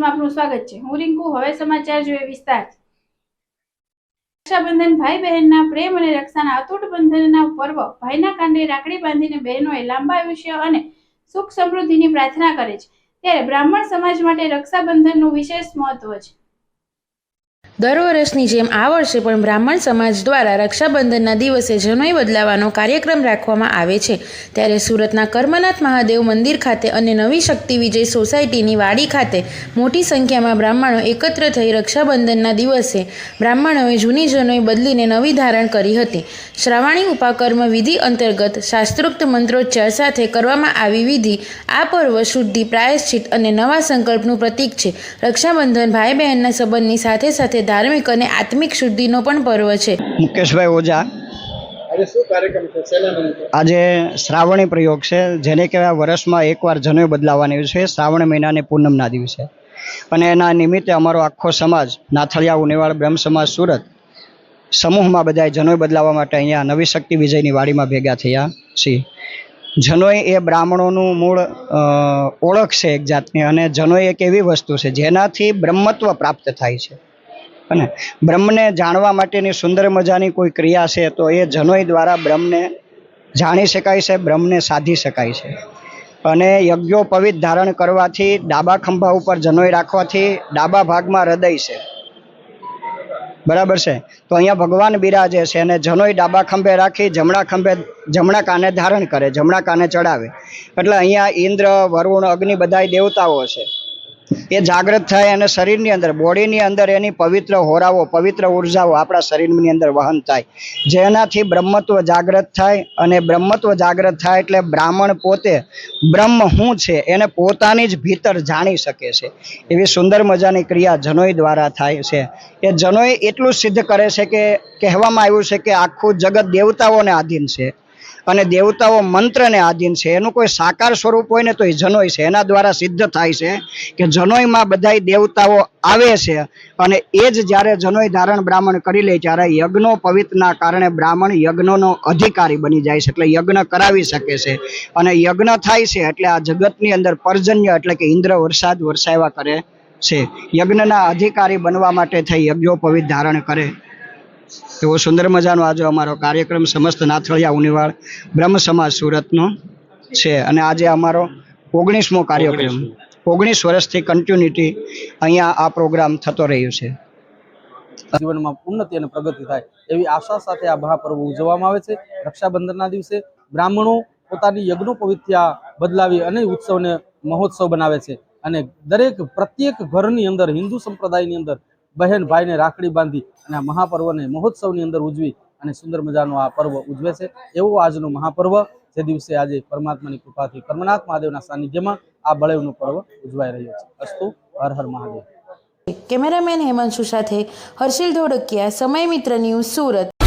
સમાજમાં આપનું સ્વાગત છે. હું રિંકુ, હવે સમાચાર જોઈએ વિસ્તાર. રક્ષાબંધન ભાઈ બહેનના પ્રેમ અને રક્ષાના અતૂટ બંધનના પર્વ. ભાઈના કાંડે રાખડી બાંધીને બહેનોએ લાંબા આયુષ્ય અને સુખ સમૃદ્ધિની પ્રાર્થના કરે છે. ત્યારે બ્રાહ્મણ સમાજ માટે રક્ષાબંધનનું વિશેષ મહત્વ છે. દર વર્ષની જેમ આ વર્ષે પણ બ્રાહ્મણ સમાજ દ્વારા રક્ષાબંધનના દિવસે જનોઈ બદલાવાનો કાર્યક્રમ રાખવામાં આવે છે. ત્યારે સુરતના કર્મનાથ મહાદેવ મંદિર ખાતે અને નવી શક્તિ વિજય સોસાયટીની વાડી ખાતે મોટી સંખ્યામાં બ્રાહ્મણો એકત્ર થઈ રક્ષાબંધનના દિવસે બ્રાહ્મણોએ જૂની જનોઈ બદલીને નવી ધારણ કરી હતી. શ્રાવણી ઉપાકર્મ વિધિ અંતર્ગત શાસ્ત્રોક્ત મંત્રોચ્ચાર સાથે કરવામાં આવી વિધિ આ પર્વ શુદ્ધિ, પ્રાયશ્ચિત અને નવા સંકલ્પનું પ્રતીક છે. રક્ષાબંધન ભાઈ બહેનના સંબંધની સાથે સાથે ધાર્મિક અને આત્મિક શુદ્ધિનો પણ પર્વ છે. મુકેશભાઈ ઓઝા. આજે શું કાર્યક્રમ છે? શેના નિમિત્તે આજે શ્રાવણી પ્રયોગ છે જેને કહેવાય વર્ષમાં એકવાર જનોઈ બદલાવાની છે શ્રાવણ મહિનાની પૂનમના દિવસે અને એના નિમિત્તે અમારો આખો સમાજ નાથલિયા ઉનેવાડ બ્રહ્મ સમાજ સુરત સમૂહમાં બધાએ જનોઈ બદલાવવા માટે અહીંયા નવી શક્તિ વિજયની વાડીમાં ભેગા થયા છીએ. જનોઈ એ બ્રાહ્મણોનું મૂળ ઓળખ છે એક જાતની અને જનોઈ એક એવી વસ્તુ છે જેનાથી બ્રહ્મત્વ પ્રાપ્ત થાય છે. અને બ્રહ્મને જાણવા માટેની સુંદર મજાની કોઈ ક્રિયા છે તો એ જનોઈ દ્વારા બ્રહ્મને જાણી શકાય છે, બ્રહ્મને સાધી શકાય છે. અને યજ્ઞોપવિત ધારણ કરવાથી ડાબા ખંભા ઉપર જનોઈ રાખવાથી ડાબા ભાગમાં હૃદય છે. બરાબર છે? તો અહીંયા ભગવાન બિરાજે છે અને જનોઈ ડાબા ખંભે રાખી જમણા ખંભે, જમણા કાને ધારણ કરે, જમણા કાને ચડાવે. એટલે અહીંયા ઇન્દ્ર, વરુણ, અગ્નિ બધાય દેવતાઓ છે. એ જાગૃત થાય અને શરીરની અંદર, બોડીની અંદર એની પવિત્ર હોરાઓ પવિત્ર ઉર્જાઓ આપણા શરીરની અંદર વહન થાય. જેનાથી બ્રહ્મત્વ જાગૃત થાય અને બ્રહ્મત્વ જાગૃત થાય એટલે બ્રાહ્મણ પોતે બ્રહ્મ શું છે, એને પોતાની જ ભીતર જાણી શકે છે. એવી સુંદર મજાની ક્રિયા જનોઈ દ્વારા થાય છે. એ જનોઈ એટલું સિદ્ધ કરે છે કે કહેવામાં આવ્યું છે કે આખું જગત દેવતાઓને આધીન છે. અને દેવતાઓ મંત્રને આધીન છે. એનું કોઈ સાકાર સ્વરૂપ હોય ને તો એ જનોય છે. એના દ્વારા સિદ્ધ થાય છે કે જનોયમાં બધા દેવતાઓ આવે છે અને એ જ જ્યારે જનોઈ ધારણ બ્રાહ્મણ કરી લે ત્યારે યજ્ઞો પવિત્રના કારણે બ્રાહ્મણ યજ્ઞનો અધિકારી બની જાય છે. એટલે યજ્ઞ કરાવી શકે છે. અને યજ્ઞ થાય છે એટલે આ જગતની અંદર પર્જન્ય એટલે કે ઇન્દ્ર વરસાદ વરસાવ્યા કરે છે. યજ્ઞના અધિકારી બનવા માટે થઈ યજ્ઞોપવિત ધારણ કરે. એવો સુંદર મજાનો આજે અમારો કાર્યક્રમ સમસ્ત નાથળિયા ઉનિવાળ બ્રહ્મ સમાજ સુરતનો છે. અને આજે અમારો ઓગણીસમો કાર્યક્રમ. ઓગણીસ વર્ષથી કન્ટિન્યુટી અહીંયા આ પ્રોગ્રામ થતો રહ્યો છે. જીવનમાં ઉન્નતિ અને પ્રગતિ થાય એવી આશા સાથે આ મહાપર્વ ઉજવવામાં આવે છે. રક્ષાબંધનના દિવસે બ્રાહ્મણો પોતાની યજ્ઞોપવિત્યા બદલાવી અને ઉત્સવને મહોત્સવ બનાવે છે. અને દરેક પ્રત્યેક ઘરની અંદર હિન્દુ સંપ્રદાયની અંદર બહેન ભાઈને રાખડી બાંધી અને આ મહાપર્વને મહોત્સવની અંદર ઉજવી અને સુંદર મજાનો આ પર્વ ઉજવે છે. એવો આજનો મહાપર્વ જે દિવસે આજે પરમાત્માની કૃપાથી કર્મનાથ મહાદેવના સાનિધ્યમાં આ બળેવનો પર્વ ઉજવાઈ રહ્યો છે. અસ્તુ, હર હર મહાદેવ. કેમેરામેન હેમાંશુ સાથે હર્ષિલ ધોળકિયા સમય મિત્ર ન્યૂઝ સુરત.